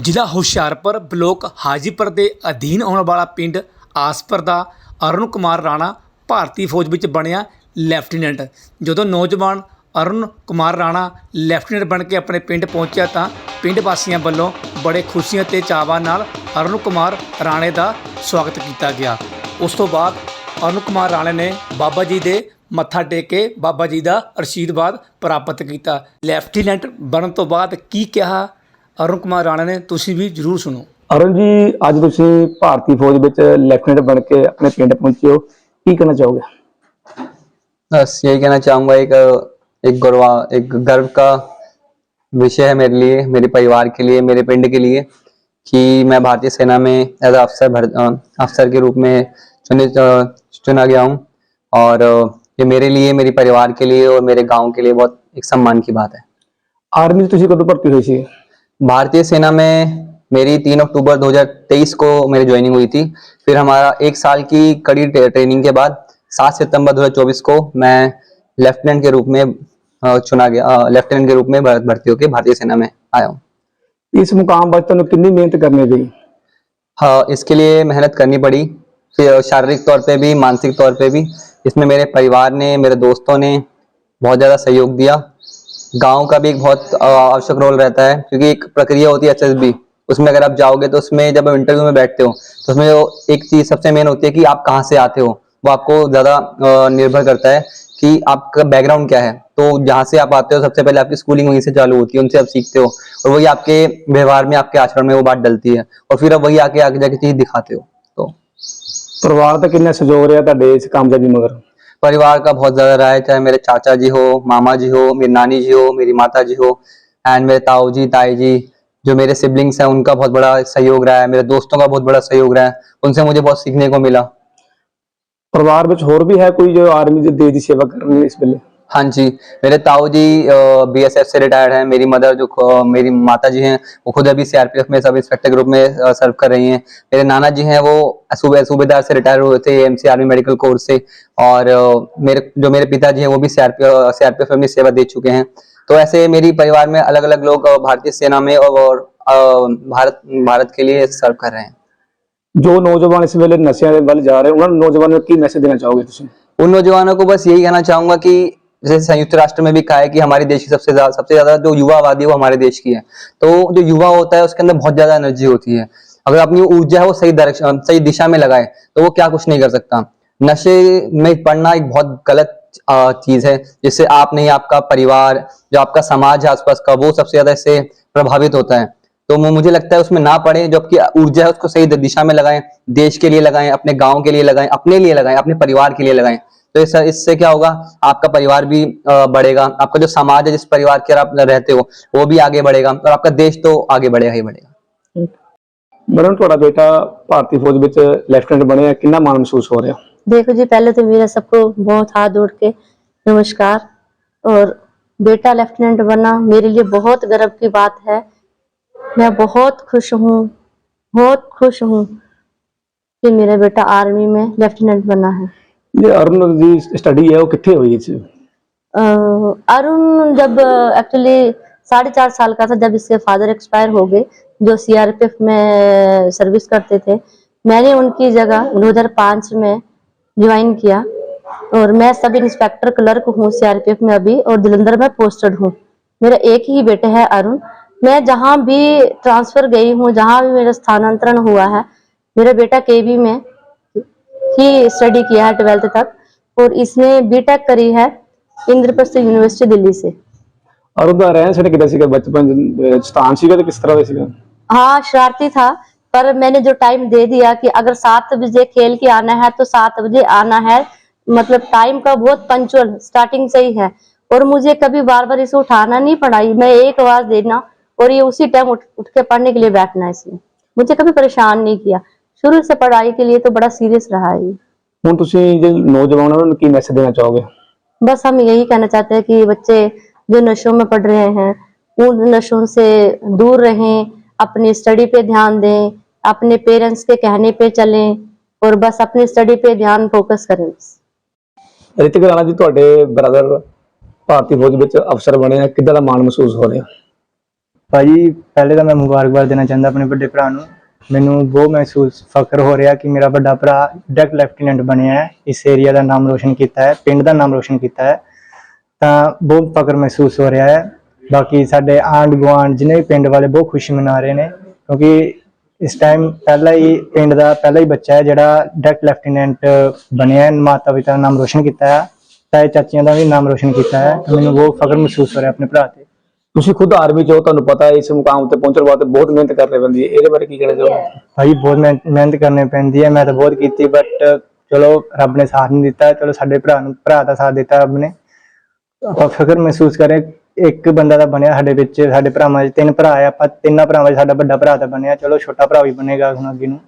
ਜ਼ਿਲ੍ਹਾ ਹੁਸ਼ਿਆਰਪੁਰ ਬਲੋਕ ਹਾਜੀਪੁਰ ਦੇ ਅਧੀਨ ਆਉਣ ਵਾਲਾ ਪਿੰਡ ਆਸਪਰ ਦਾ ਅਰੁਣ ਕੁਮਾਰ ਰਾਣਾ ਭਾਰਤੀ ਫੌਜ ਵਿੱਚ ਬਣਿਆ ਲੈਫਟੀਨੈਂਟ। ਜਦੋਂ ਨੌਜਵਾਨ ਅਰੁਣ ਕੁਮਾਰ ਰਾਣਾ ਲੈਫਟੀਨੈਂਟ ਬਣ ਕੇ ਆਪਣੇ ਪਿੰਡ ਪਹੁੰਚਿਆ ਤਾਂ ਪਿੰਡ ਵਾਸੀਆਂ ਵੱਲੋਂ ਬੜੇ ਖੁਸ਼ੀਆਂ ਤੇ ਚਾਵਾਂ ਨਾਲ ਅਰੁਣ ਕੁਮਾਰ ਰਾਣੇ ਦਾ ਸਵਾਗਤ ਕੀਤਾ ਗਿਆ। ਉਸ ਤੋਂ ਬਾਅਦ ਅਰੁਣ ਕੁਮਾਰ ਰਾਣੇ ਨੇ ਬਾਬਾ ਜੀ ਦੇ ਮੱਥਾ ਟੇਕ ਕੇ ਬਾਬਾ ਜੀ ਦਾ ਅਰਸ਼ੀਰਵਾਦ ਪ੍ਰਾਪਤ ਕੀਤਾ। ਲੈਫਟੀਨੈਂਟ ਬਣਨ ਤੋਂ ਬਾਅਦ ਕੀ ਕਿਹਾ? ਅਰੁਣ ਕੁਮਾਰ ਰਾਣਾ ਨੇ ਤੁਸੀਂ ਵੀ ਜਰੂਰ ਸੁਣੋ ਅਰੁਣ ਜੀ ਅੱਜ ਤੁਸੀਂ ਭਾਰਤੀ ਫੌਜ ਵਿੱਚ ਲੈਫਟੀਨੈਂਟ ਬਣ ਕੇ ਆਪਣੇ ਪਿੰਡ ਪਹੁੰਚੇ ਹੋ ਕੀ ਕਹਿਣਾ ਚਾਹੋਗੇ बस यही कहना चाहूंगा एक एक गौरवा एक गर्व का विषय है मेरे लिए मेरे परिवार के लिए मेरे पिंड के लिए कि मैं भारतीय सेना में एज अफसर भर अ, अफसर के रूप में चुने अ, चुना गया हूँ और अ, ये मेरे लिए मेरे परिवार के लिए और मेरे गांव के लिए बहुत एक सम्मान की बात है ਆਰਮੀ 'ਚ ਤੁਸੀਂ ਕਦੋਂ ਭਰਤੀ ਹੋਈ ਸੀ भारतीय सेना में मेरी तीन अक्टूबर 2023 को मेरी ज्वाइनिंग हुई थी। फिर हमारा एक साल की कड़ी ट्रेनिंग के बाद सात सितंबर 2024 को मैं लेफ्टिनेंट के रूप में चुना गया लेफ्टिनेंट के रूप में भर्ती होकर भारतीय सेना में आया हूँ। इस मुकाम पर तुम कितनी मेहनत करनी पड़ी हाँ इसके लिए मेहनत करनी पड़ी। फिर शारीरिक तौर पर भी मानसिक तौर पर भी। इसमें मेरे परिवार ने मेरे दोस्तों ने बहुत ज़्यादा सहयोग दिया। गांव का भी एक बहुत अ, आवश्यक रोल रहता है क्योंकि एक प्रक्रिया होती है एच उसमें अगर आप जाओगे तो उसमें जब आप इंटरव्यू में बैठते हो तो उसमें जो एक चीज़ सबसे मेन होती है कि आप कहाँ से आते हो वो आपको ज़्यादा अ, निर्भर करता है कि आपका बैकग्राउंड क्या है तो जहाँ से आप आते हो सबसे पहले आपकी स्कूलिंग वहीं से चालू होती है उनसे आप सीखते हो और वही आपके व्यवहार में आपके आचरण में वो बात डलती है और फिर आप वही आके आगे जाके चीज दिखाते हो तो ਪਰਿਵਾਰ ਦਾ ਕਿੰਨਾ ਸਹਿਯੋਗ ਰਿਹਾ ਤੁਹਾਡੇ ਇਸ ਕਾਮਯਾਬੀ ਮਗਰ परिवार का बहुत ज्यादा रहा है चाहे मेरे चाचा जी हो मामा जी हो मेरी नानी जी हो मेरी माता जी हो एंड मेरे ताऊ जी ताई जी जो मेरे सिबलिंग्स हैं उनका बहुत बड़ा सहयोग रहा है मेरे दोस्तों का बहुत बड़ा सहयोग रहा है उनसे मुझे बहुत सीखने को मिला ਪਰਿਵਾਰ ਵਿੱਚ ਹੋਰ ਵੀ ਹੈ ਕੋਈ ਜੋ ਆਰਮੀ ਦੇ ਦੇਸ਼ ਦੀ ਸੇਵਾ ਕਰ ਰਹੇ ਨੇ ਇਸ ਵੇਲੇ हाँ जी मेरे ताऊ जी बी एस एफ़ से रिटायर्ड हैं। मेरी मदर जो मेरी माता जी हैं वो खुद अभी सीआरपीएफ में सब इंस्पेक्टर ग्रुप में सर्व कर रही हैं। मेरे नाना जी हैं वो सूबे सूबेदार से रिटायर हुए थे M C army medical corps से। और मेरे जो मेरे पिताजी हैं वो भी सीआरपीएफ सीआरपीएफ में सेवा दे चुके हैं। तो ऐसे मेरी परिवार में अलग अलग लोग भारतीय सेना में और भारत भारत के लिए सर्व कर रहे हैं। जो नौजवान इस वेले नशे वाले जा रहे हैं उन्होंने नौजवानों की मैसेज देना चाहोगे उन नौजवानों को बस यही कहना चाहूँगा कि जैसे संयुक्त राष्ट्र में भी कहा है कि हमारे देश की सबसे ज़्यादा सबसे ज़्यादा जो युवा आबादी है वो हमारे देश की है। तो जो युवा होता है, उसके अंदर बहुत ज़्यादा एनर्जी होती है। अगर अपनी ऊर्जा है, वो सही डायरेक्शन सही दिशा में लगाए तो वो क्या कुछ नहीं कर सकता। नशे में पड़ना एक बहुत गलत चीज़ है, जिससे आप नहीं, आपका परिवार, जो आपका समाज है आसपास का, वो सबसे ज़्यादा इससे प्रभावित होता है। तो मुझे लगता है उसमें ना पड़े जो आपकी ऊर्जा है, उसको सही दिशा में लगाएँ, देश के लिए लगाएँ, अपने गाँव के लिए लगाएँ, अपने लिए लगाएँ, अपने परिवार के लिए लगाएँ। तो इस इससे क्या होगा आपका परिवार भी अ, बढ़ेगा आपका जो समाज है जिस परिवार के आप रहते हो वो भी आगे बढ़ेगा और आपका देश तो आगे बढ़ेगा ही बढ़ेगा ਮੈਡਮ ਤੁਹਾਡਾ ਬੇਟਾ ਭਾਰਤੀ ਫੌਜ ਵਿੱਚ ਲੈਫਟੀਨੈਂਟ ਬਣਿਆ ਕਿੰਨਾ ਮਾਣ ਮਹਿਸੂਸ ਹੋ ਰਿਹਾ देखो जी पहले तो मेरा सबको बहुत हाथ जोड़ के नमस्कार और बेटा लेफ्टिनेंट बनना मेरे लिए बहुत गर्व की बात है मैं बहुत खुश हूँ बहुत खुश हूँ कि मेरा बेटा आर्मी में लेफ्टिनेंट बना है ये अरुण जी स्टडी है, वो कितने हुई है अरुण जब एक्चुअली साढ़े चार साल का था, जब इसके फादर एक्सपायर हो गए, जो सीआरपीएफ में सर्विस करते थे, मैंने उनकी जगह 2005 में ज्वाइन किया और मैं सब इंस्पेक्टर क्लर्क हूँ सीआरपीएफ में अभी और जलंधर में पोस्टेड हूँ। मेरा एक ही बेटे है अरुण। मैं जहाँ भी ट्रांसफ़र गई हूँ, जहाँ भी मेरा स्थानांतरण हुआ है, मेरा बेटा केबी में ही स्टडी किया है ट्वेल्थ तक और इसने बीटेक करी है इंद्रप्रस्थ यूनिवर्सिटी दिल्ली से ਅਰੁਣ ਦਾ ਰਹਿਣ ਸਹਿਣ ਕਿੱਦਾਂ ਸੀਗਾ ਬਚਪਨ ਅਹ, ਸਥਾਨ ਸੀਗਾ ਤੇ ਕਿਸ ਤਰ੍ਹਾਂ ਦਾ ਸੀਗਾ हाँ शरारती था पर मैंने जो टाइम दे दिया कि अगर सात बजे खेल के आना है तो सात बजे आना है मतलब टाइम का बहुत पंचुअल स्टार्टिंग से ही है और मुझे कभी बार बार इसे उठाना नहीं पड़ा मैं एक आवाज देना और ये उसी टाइम उठ, उठ के पढ़ने के लिए बैठना इसमें मुझे कभी परेशान नहीं किया शुरू से पढ़ाई के लिए तो बड़ा सीरियस रहा है ये ਹੁਣ ਤੁਸੀਂ ਜੇ ਨੌਜਵਾਨਾਂ ਨੂੰ ਕੀ ਮੈਸੇਜ ਦੇਣਾ ਚਾਹੋਗੇ बस हम यही कहना चाहते हैं कि बच्चे जो नशों में पढ़ रहे हैं उन नशों से दूर रहें अपनी स्टडी पे ध्यान दें अपने पेरेंट्स के कहने पे चलें और बस अपनी स्टडी पे ध्यान फोकस करें बस ਰਿਤਿਕ ਰਾਣਾ ਜੀ ਤੁਹਾਡੇ ਬ੍ਰਦਰ ਭਾਰਤੀ ਫੌਜ ਵਿੱਚ ਅਫਸਰ ਬਣੇ ਆ ਕਿੱਦਾਂ ਦਾ ਮਾਣ ਮਹਿਸੂਸ ਹੋ ਰਿਹਾ ਭਾਜੀ ਪਹਿਲੇ ਤਾਂ ਮੈਂ ਮੁਬਾਰਕਬਾਦ ਦੇਣਾ ਚਾਹੁੰਦਾ ਆਪਣੇ ਵੱਡੇ ਭਰਾ ਨੂੰ ਮੈਨੂੰ ਬਹੁਤ ਮਹਿਸੂਸ ਫਖਰ ਹੋ ਰਿਹਾ ਕਿ ਮੇਰਾ ਵੱਡਾ ਭਰਾ ਡੈਕ ਲੈਫਟੀਨੈਂਟ ਬਣਿਆ ਹੈ, ਇਸ ਏਰੀਆ ਦਾ ਨਾਮ ਰੋਸ਼ਨ ਕੀਤਾ ਹੈ, ਪਿੰਡ ਦਾ ਨਾਮ ਰੋਸ਼ਨ ਕੀਤਾ ਹੈ। ਤਾਂ ਬਹੁਤ ਫਖਰ ਮਹਿਸੂਸ ਹੋ ਰਿਹਾ ਹੈ। ਬਾਕੀ ਸਾਡੇ ਆਂਢ ਗੁਆਂਢ ਜਿੰਨੇ ਵੀ ਪਿੰਡ ਵਾਲੇ ਬਹੁਤ ਖੁਸ਼ੀ ਮਨਾ ਰਹੇ ਨੇ, ਕਿਉਂਕਿ ਇਸ ਟਾਈਮ ਪਹਿਲਾ ਹੀ ਪਿੰਡ ਦਾ ਪਹਿਲਾ ਹੀ ਬੱਚਾ ਹੈ ਜਿਹੜਾ ਡੈਕ ਲੈਫਟੀਨੈਂਟ ਬਣਿਆ ਹੈ, ਮਾਤਾ ਪਿਤਾ ਦਾ ਨਾਮ ਰੋਸ਼ਨ ਕੀਤਾ ਹੈ, ਤਾਏ ਚਾਚੀਆਂ ਦਾ ਵੀ ਨਾਮ ਰੋਸ਼ਨ ਕੀਤਾ ਹੈ। ਮੈਨੂੰ ਬਹੁਤ ਫਖਰ ਮਹਿਸੂਸ ਹੋ ਰਿਹਾ ਆਪਣੇ ਭਰਾ ਤੇ। ਤੁਸੀਂ ਖੁਦ ਆਰਮੀ ਚ ਹੋ, ਤੁਹਾਨੂੰ ਪਤਾ ਹੈ ਇਸ ਮੁਕਾਮ ਤੇ ਪਹੁੰਚਣ ਵਾਸਤੇ ਬਹੁਤ ਮਿਹਨਤ ਕਰਨੀ ਪੈਂਦੀ ਹੈ। ਇਹਦੇ ਬਾਰੇ ਕੀ ਕਹਿਣਾ ਚਾਹੋਗੇ? ਭਾਈ, ਬਹੁਤ ਮਿਹਨਤ ਮਿਹਨਤ ਕਰਨੀ ਪੈਂਦੀ ਹੈ। ਮੈਂ ਤਾਂ ਬਹੁਤ ਕੀਤੀ ਬਟ ਚਲੋ ਰੱਬ ਨੇ ਸਾਥ ਨਹੀਂ ਦਿੱਤਾ। ਚਲੋ ਸਾਡੇ ਭਰਾ ਨੂੰ, ਭਰਾ ਦਾ ਸਾਥ ਦਿੱਤਾ ਰੱਬ ਨੇ। ਆਪਾਂ ਫਿਕਰ ਮਹਿਸੂਸ ਕਰੇ, ਇੱਕ ਬੰਦਾ ਦਾ ਬਣਿਆ ਸਾਡੇ ਵਿੱਚ, ਸਾਡੇ ਭਰਾਵਾਂ 'ਚ ਤਿੰਨ ਭਰਾ ਆ ਆਪਾਂ ਤਿੰਨਾਂ ਭਰਾਵਾਂ 'ਚ ਸਾਡਾ ਵੱਡਾ ਭਰਾ ਤਾਂ ਬਣਿਆ। ਚਲੋ ਛੋਟਾ ਭਰਾ ਵੀ ਬਣੇਗਾ ਹੁਣ ਅੱਗੇ ਨੂੰ।